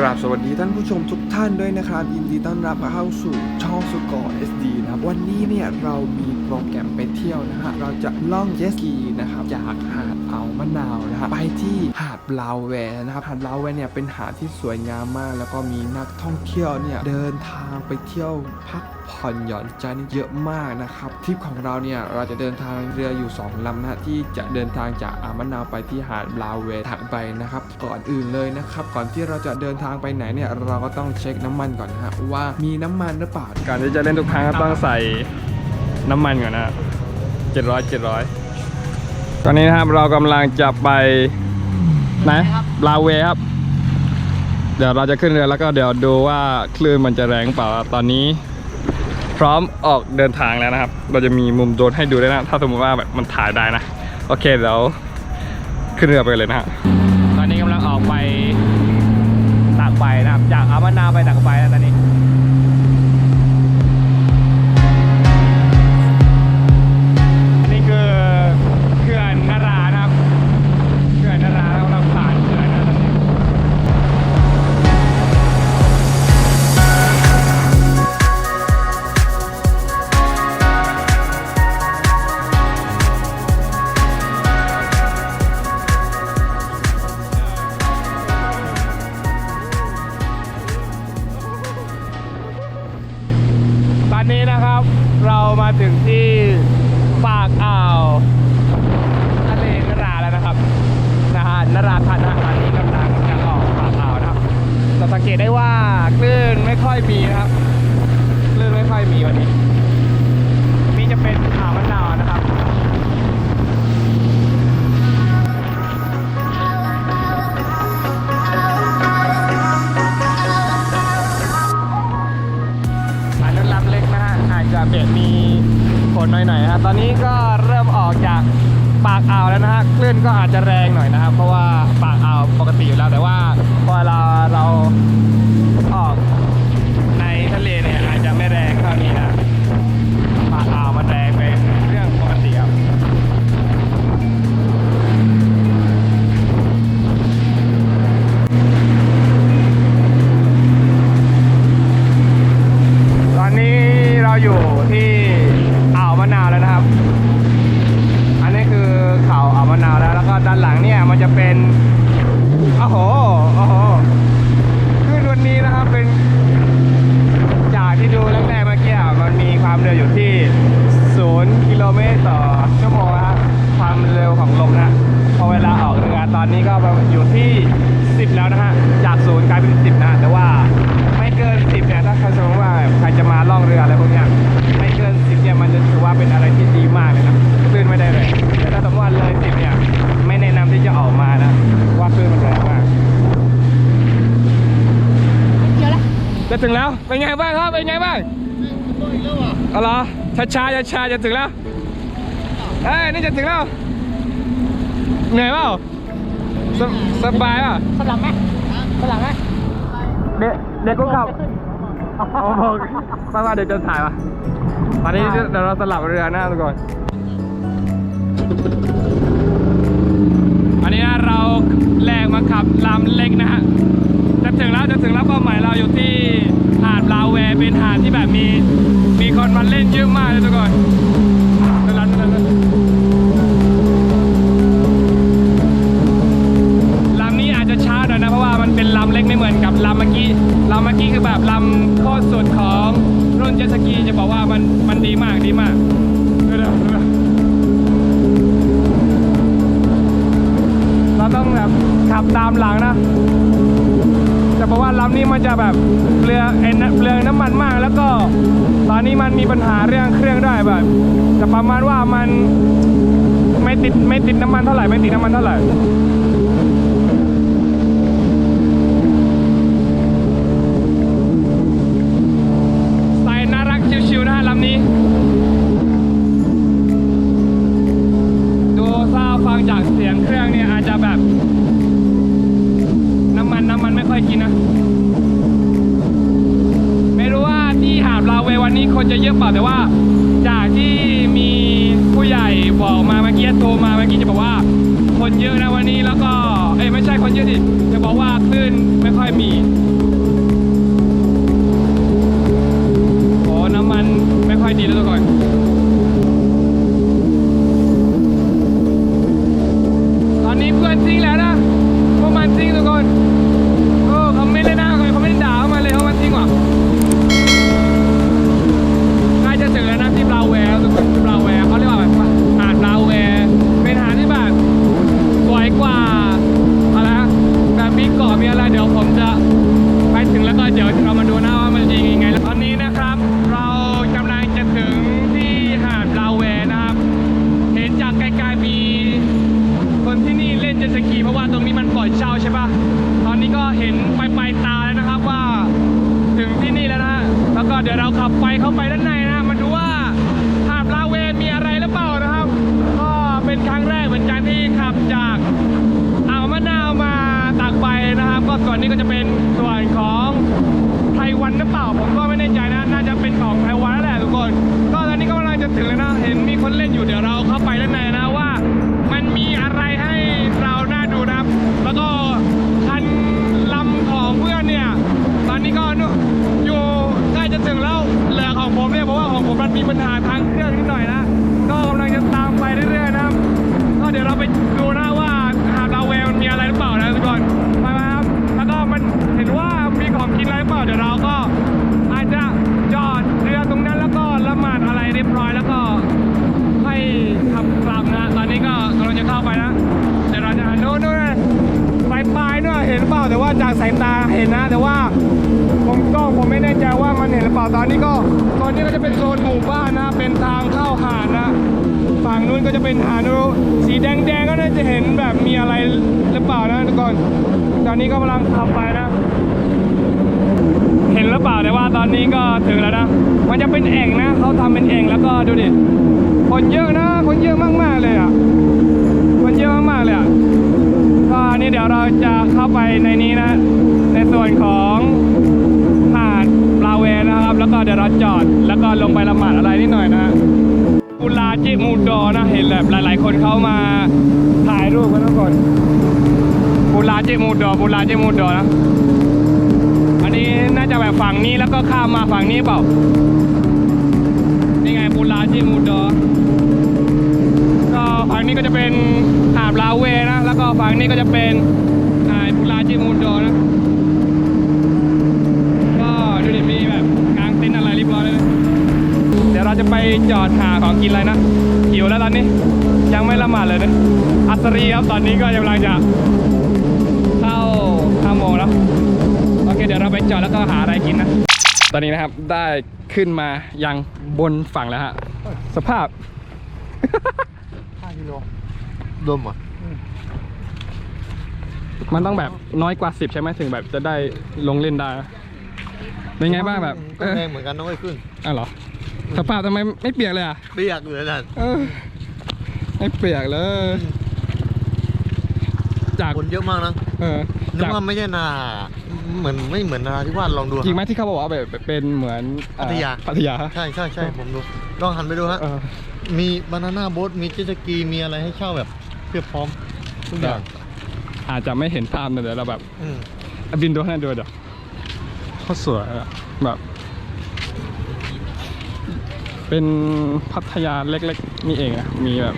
กราบสวัสดีท่านผู้ชมทุกท่านด้วยนะครับ ยินดีต้อนรับเข้าสู่ช่องสกอ SD นะครับวันนี้เนี่ยเรามีโปรแกรมไปเที่ยวนะฮะเราจะล่องเจสกีนะครับจากหาดเอามะนาวนะฮะไปที่หา ลาวแวนะครับหาดลาวแวเนี่ยเป็นหาดที่สวยงามมาก แล้วก็มีนักท่องเที่ยวเนี่ยเดินทางไปเที่ยวพักผ่อนหย่อนใจนี่เยอะมากนะครับทริปของเราเนี่ยเราจะเดินทางเรืออยู่สองลำนะฮะที่จะเดินทางจากอ่าวมะนาวไปที่หาดลาวแวถักไปนะครับก่อนอื่นเลยนะครับก่อนที่เราจะเดินทางไปไหนเนี่ยเราก็ต้องเช็คน้ำมันก่อนนะฮะว่ามีน้ำมันหรือเปล่าการที่จะเล่นทุกครั้งก็ต้องใส่น้ำมันก่อนนะเจ็ดร้อยเจ็ดร้อยตอนนี้นะครับเรากำลังจะไป ไหนลาเวครับ เดี๋ยวเราจะขึ้นเรือแล้วก็เดี๋ยวดูว่าคลื่นมันจะแรงเปล่าตอนนี้ พร้อมออกเดินทางแล้วนะครับ เราจะมีมุมโดนให้ดูด้วยนะ ถ้าสมมติว่าแบบมันถ่ายได้นะ โอเคเดี๋ยวขึ้นเรือไปเลยนะฮะตอนนี้กำลังออกไปตากใบนะครับ จากอามานาไปตากใบแล้วตอนนี้ อนนี้นะครับ เรามาถึงที่ปากอ่าวทะเลนราแล้วนะครับนะฮะนราพันธ์นะตอนนี้กำลังจะออกปากอ่าวนะครับจะสังเกตได้ว่าคลื่นไม่ค่อยมีนะครับคลื่นไม่ค่อยมีวันนี้นี่จะเป็นอ่าวมะนาว นะฮะคลื่นก็อาจจะแรงหน่อยนะครับ เพราะว่าปากอ่าวปกติอยู่แล้วแต่ว่า เป็นไงบ้างครับ เป็นไงบ้างเอาเหรอช้าช้าช้าช้าๆจะถึงแล้วเอ้ยนี่จะถึงแล้ว เหนื่อยเปล่าสสบายเปล่ะฝรั่งไหมฝรั่งไหมเด็กเด็กกูขับโอ้โหป้าว่าเดี๋ยวจะถ่ายป่ะตอนนี้เดี๋ยวเราสลับเรือนะทุกคนอันนี้นะเราแลกมาขับลำเล็กนะฮะจะถึงแล้วจะถึงแล้วเป้าหมายเราอยู่ที่ หาดลาวแวเป็นหาดที่แบบมี มีคนมาเล่นเยอะมากเลยทุกคนนั่นแหละนั่นลำนี้อาจจะช้าหน่อยนะเพราะว่ามันเป็นลำเล็กไม่เหมือนกับลำเมื่อกี้ลำเมื่อกี้คือแบบลำโคตรสุดของรุ่นเจ็ตสกีจะบอกว่ามันมันดีมากดีมากำนี้มันจะแบบเปลืองไอ้นเปลืองน้ำมันมาก แล้วก็ตอนนี้มันมีปัญหาเรื่องเครื่องด้วยแบบแต่ประมาณว่ามันไม่ติดไม่ติดน้ำมันเท่าไหร่ไม่ติดน้ำมันเท่าไหร่ โทรมาเมื่อกี้จะบอกว่า คนเยอะนะวันนี้แล้วก็ เอ้ไม่ใช่คนเยอะดิ จะบอกว่าคลื่นไม่ค่อยมีโอ้น้ำมันไม่ค่อยดีแล้วทุกคนตอนนี้เพื่อนทิ้งแล้วนะพวกมันทิ้งทุกคน วัน เห็นนะ แต่ว่าผมกล้องผมไม่แน่ใจว่ามันเห็นหรือเปล่าตอนนี้ก็ ตอนนี้ก็จะเป็นโซนหมู่บ้านนะ เป็นทางเข้าหาดนะ ฝั่งนู้นก็จะเป็นหาดนู้นสีแดงๆก็น่าจะเห็นแบบมีอะไรหรือเปล่านะทุกคนตอนนี้ก็กำลังขับไปนะ เห็นหรือเปล่าแต่ว่าตอนนี้ก็ถึงแล้วนะ มันจะเป็นแอ่งนะเขาทำเป็นแอ่งแล้วก็ดูดิคนเยอะนะ คนเยอะมากๆเลยอะคนเยอะมากๆเลยอะก็นนี้เดี๋ยวเราจะเข้าไปในนี้นะ ส่วนของหาดปลาเวนะครับ แล้วก็เดี๋ยวเราจอด แล้วก็ลงไปละหมาดอะไรนิดหน่อยนะกุลาจิมูดอนะเห็นแบบหลาย ๆ คนเข้ามาถ่ายรูปกันทุกคนกุลาจิมูดอกุลาจิมูดอนะอันนี้น่าจะแบบฝั่งนี้แล้วก็ข้ามมาฝั่งนี้เปล่านี่ไงปูลาจิมูดอก็ฝั่งนี้ก็จะเป็นหาดลาเวนะ แล้วก็ฝั่งนี้ก็จะเป็นหาดปูลาจิมูดอนะ ก็ดูดิมีแบบกางเต็นท์อะไรเรียบร้อยเลยนะเดี๋ยวเรา จะไปจอดหาของกินอะไรนะหิวแล้วตอนนี้ ยังไม่ละหมาดเลยนะอัสรีครับตอนนี้ก็กำลังจะเข้าห้าโมงแล้วโอเคเดี๋ยวเราไปจอดแล้วก็หาอะไรกินนะ ตอนนี้นะครับได้ขึ้นมายังบนฝั่งแล้วฮะสภาพ 5กิโลดมอะมันต้องแบบน้อยกว่า 10 ใช่ไหมถึงแบบจะได้ลงเล่นได้เป็นไงบ้างแบบ ก็เออแพงเหมือนกันน้อยขึ้นอ้าวเหรอ สภาพทำไมไม่เปียกเลยอะเปียกเลยนั่นเออไม่เปียกเลย จากคนเยอะมากนะเออนึกจากว่าไม่ใช่นา เหมือนไม่เหมือนนาที่วาดลองดูจริงไหมที่เขาบอกว่าแบบเป็นเหมือนอ่พัทยา พัทยาใช่ใช่ใช่ผมดูลองหันไปดูฮะ เออ มีบานาน่าโบ๊ทมีเจ็ตสกี มีอะไรให้เช่าแบบเพียบพร้อมทุกอย่างอาจจะไม่เห็นภาพนะเดี๋ยวเราแบบอืมอะบินดูให้ดูเดี๋ยวเขาสวยอะแบบ เป็นพัทยาเล็กๆนี่เองอะมีแบบ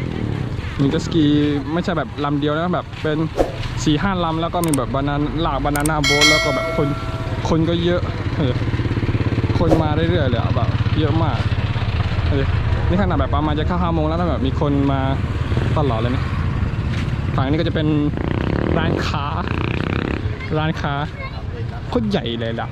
มีเจสกีไม่ใช่แบบลำเดียวนะแบบเป็นสี่ห้าลำแล้วก็มีแบบบานาหลากบานาน่าโบ๊ทแล้วก็แบบคนคนก็เยอะเออคนมาเรื่อยๆเลยอะแบบเยอะมากเออนี่ขนาดแบบประมาณจะเข้าห้าโมงแล้วนะแบบมีคนมาตลอดเลยนะฝั่งนี้ก็จะเป็นร้านค้า ร้านค้าโคตรใหญ่เลยล่ะ